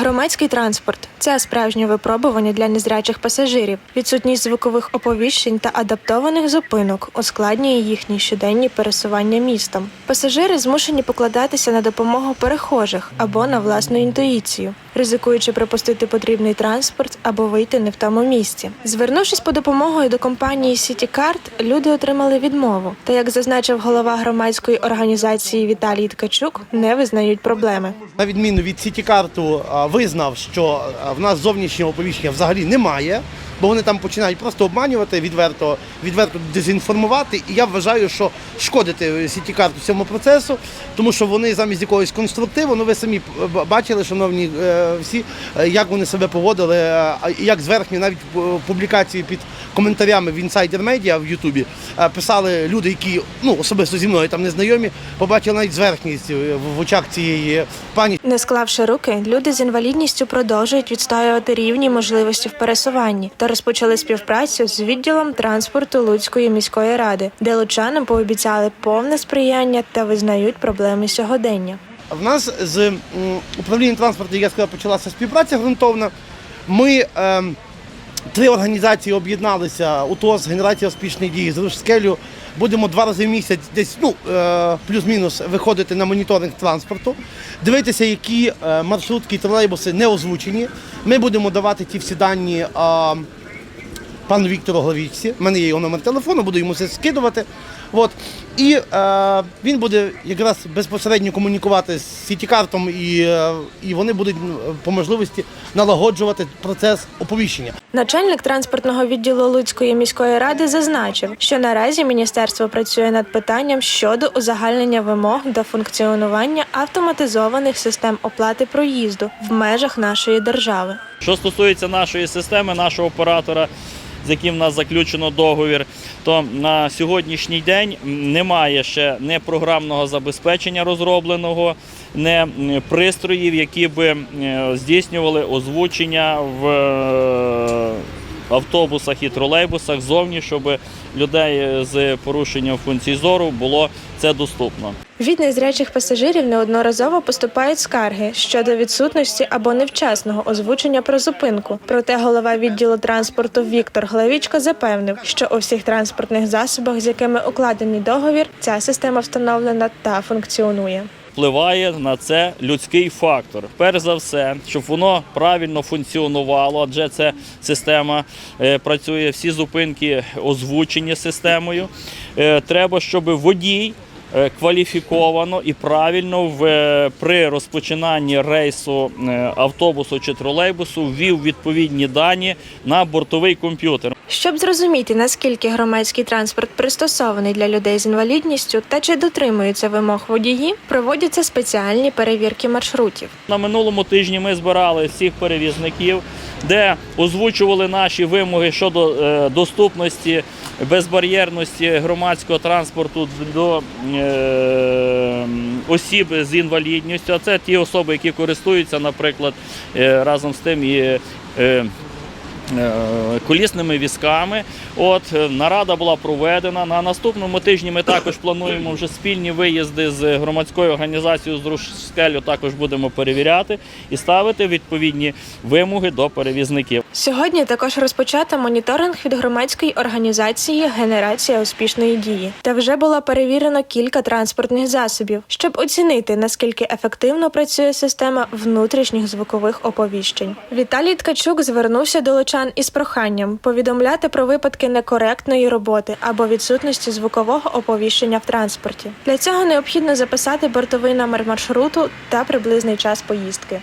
Громадський транспорт це справжнє випробування для незрячих пасажирів. Відсутність звукових оповіщень та адаптованих зупинок ускладнює їхні щоденні пересування містом. Пасажири змушені покладатися на допомогу перехожих або на власну інтуїцію, ризикуючи пропустити потрібний транспорт або вийти не в тому місці. Звернувшись по допомогою до компанії CityCard, люди отримали відмову. Та як зазначив голова громадської організації Віталій Ткачук, не визнають проблеми. На відміну від Сітікарту визнав, що в нас зовнішнього оповіщення взагалі немає, бо вони там починають просто обманювати, відверто, відверто дезінформувати. І я вважаю, що шкодити Сітікарту цьому процесу, тому що вони замість якогось конструктиву, ну ви самі бачили, шановні е, всі, е, як вони себе поводили, е, як зверхні навіть публікації під коментарями в Insider Media в Ютубі писали люди, які ну особисто зі мною там не знайомі, побачили навіть зверхність в очах цієї пані. Не склавши руки, люди з інвалідністю продовжують відстоювати рівні можливості в пересуванні та розпочали співпрацю з відділом транспорту Луцької міської ради, де лучанам пообіцяли повне сприяння та визнають проблеми сьогодення. В нас з управлінням транспорту, як я сказав, почалася співпраця ґрунтовна. Ми ем, три організації об'єдналися УТОС, Генерація успішної дії, з Рушскелю. Будемо два рази в місяць десь ну, е, плюс-мінус виходити на моніторинг транспорту, дивитися, які е, маршрутки тролейбуси не озвучені. Ми будемо давати ті всі дані. А, пану Віктору Главічці. У мене є його номер телефону, буду йому це скидувати. От. І е, він буде якраз безпосередньо комунікувати з Сітікартом, і, е, і вони будуть по можливості налагоджувати процес оповіщення. Начальник транспортного відділу Луцької міської ради зазначив, що наразі міністерство працює над питанням щодо узагальнення вимог до функціонування автоматизованих систем оплати проїзду в межах нашої держави. Що стосується нашої системи, нашого оператора, з яким в нас заключено договір, то на сьогоднішній день немає ще не програмного забезпечення розробленого, не пристроїв, які би е, здійснювали озвучення в е, автобусах і тролейбусах зовні, щоб людей з порушенням функцій зору було це доступно. Від незрячих пасажирів неодноразово поступають скарги щодо відсутності або невчасного озвучення про зупинку. Проте голова відділу транспорту Віктор Главічко запевнив, що у всіх транспортних засобах, з якими укладений договір, ця система встановлена та функціонує. Впливає на це людський фактор. Перш за все, щоб воно правильно функціонувало, адже ця система е, працює, всі зупинки озвучені системою. Е, Треба, щоб водій. е, Кваліфіковано і правильно в, при розпочинанні рейсу автобусу чи тролейбусу ввів відповідні дані на бортовий комп'ютер. Щоб зрозуміти, наскільки громадський транспорт пристосований для людей з інвалідністю та чи дотримуються вимог водії, проводяться спеціальні перевірки маршрутів. На минулому тижні ми збирали всіх перевізників, де озвучували наші вимоги щодо е, доступності, безбар'єрності громадського транспорту до е, осіб з інвалідністю. А це ті особи, які користуються, наприклад, е, разом з тим і. Е, Колісними візками. От е, нарада була проведена. На наступному тижні ми також плануємо вже спільні виїзди з громадською організацією з Рушскелю. Також будемо перевіряти і ставити відповідні вимоги до перевізників. Сьогодні також розпочато моніторинг від громадської організації Генерація успішної дії. Та вже було перевірено кілька транспортних засобів, щоб оцінити наскільки ефективно працює система внутрішніх звукових оповіщень. Віталій Ткачук звернувся до лучан із проханням повідомляти про випадки некоректної роботи або відсутності звукового оповіщення в транспорті. Для цього необхідно записати бортовий номер маршруту та приблизний час поїздки.